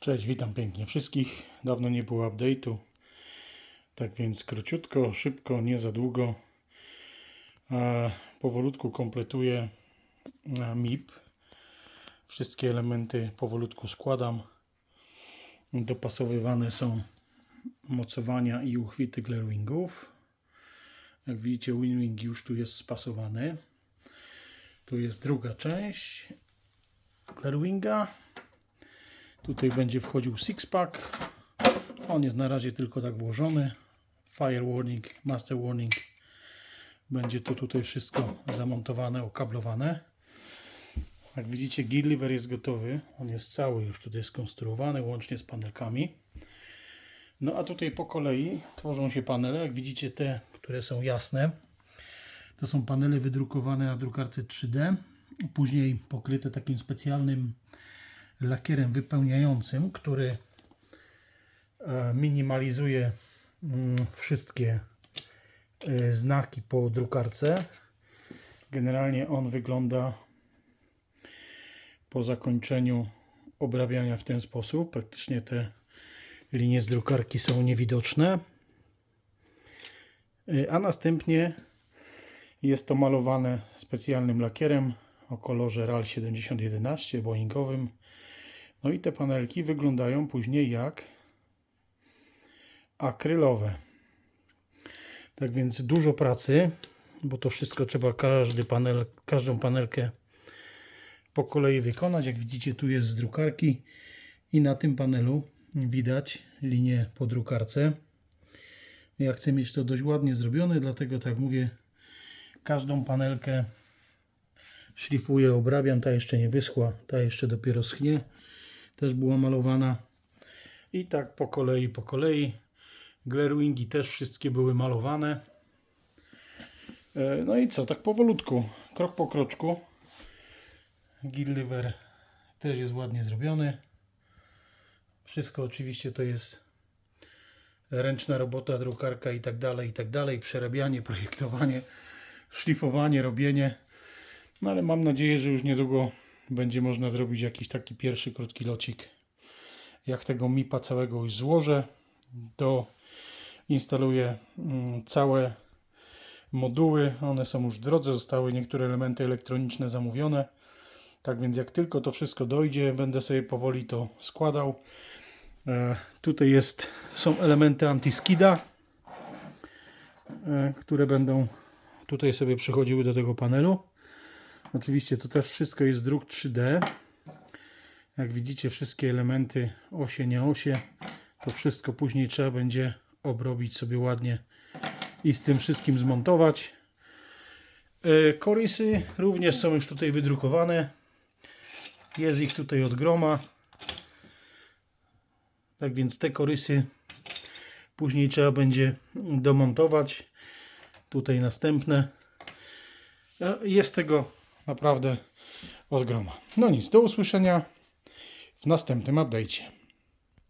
Cześć, witam pięknie wszystkich. Dawno nie było update'u. Tak więc króciutko, szybko, nie za długo. E, powolutku kompletuję e, MIP. Wszystkie elementy powolutku składam. Dopasowywane są mocowania i uchwyty Glarwingów. Jak widzicie, Winwing już tu jest spasowany. Tu jest druga część Glarwinga. Tutaj będzie wchodził six-pack. On jest na razie tylko tak włożony. Fire warning, master warning. Będzie to tutaj wszystko zamontowane, okablowane. Jak widzicie, gear lever jest gotowy. On jest cały już tutaj skonstruowany, łącznie z panelkami. No a tutaj po kolei tworzą się panele. Jak widzicie, te, które są jasne, to są panele wydrukowane na drukarce 3D. Później pokryte takim specjalnym lakierem wypełniającym, który e, minimalizuje mm, wszystkie e, znaki po drukarce. Generalnie on wygląda po zakończeniu obrabiania w ten sposób. Praktycznie te linie z drukarki są niewidoczne. E, A następnie jest to malowane specjalnym lakierem o kolorze RAL 7011 Boeingowym. No i te panelki wyglądają później jak akrylowe. Tak więc dużo pracy, bo to wszystko trzeba każdy panel, każdą panelkę po kolei wykonać. Jak widzicie, tu jest z drukarki i na tym panelu widać linię po drukarce. Ja chcę mieć to dość ładnie zrobione, dlatego tak mówię, każdą panelkę szlifuję, obrabiam. Ta jeszcze nie wyschła, ta jeszcze dopiero schnie też była malowana. I tak po kolei, po kolei. Glarwingi też wszystkie były malowane. E, No i co, tak powolutku, krok po kroczku. Gilliver też jest ładnie zrobiony. Wszystko oczywiście to jest ręczna robota, drukarka i tak dalej, i tak dalej. Przerabianie, projektowanie, szlifowanie, robienie. No ale mam nadzieję, że już niedługo będzie można zrobić jakiś taki pierwszy krótki locik. Jak tego MIPA całego już złożę, to instaluję mm, całe moduły. One są już w drodze, zostały niektóre elementy elektroniczne zamówione. Tak więc jak tylko to wszystko dojdzie, będę sobie powoli to składał. E, tutaj jest, są elementy antiskida, e, które będą tutaj sobie przychodziły do tego panelu. Oczywiście to też wszystko jest druk 3D. Jak widzicie wszystkie elementy osie, nie osie, to wszystko później trzeba będzie obrobić sobie ładnie i z tym wszystkim zmontować. E, Korysy również są już tutaj wydrukowane. Jest ich tutaj od groma. Tak więc te korysy później trzeba będzie domontować. Tutaj następne. E, Jest tego naprawdę od groma. No nic, do usłyszenia w następnym update'cie.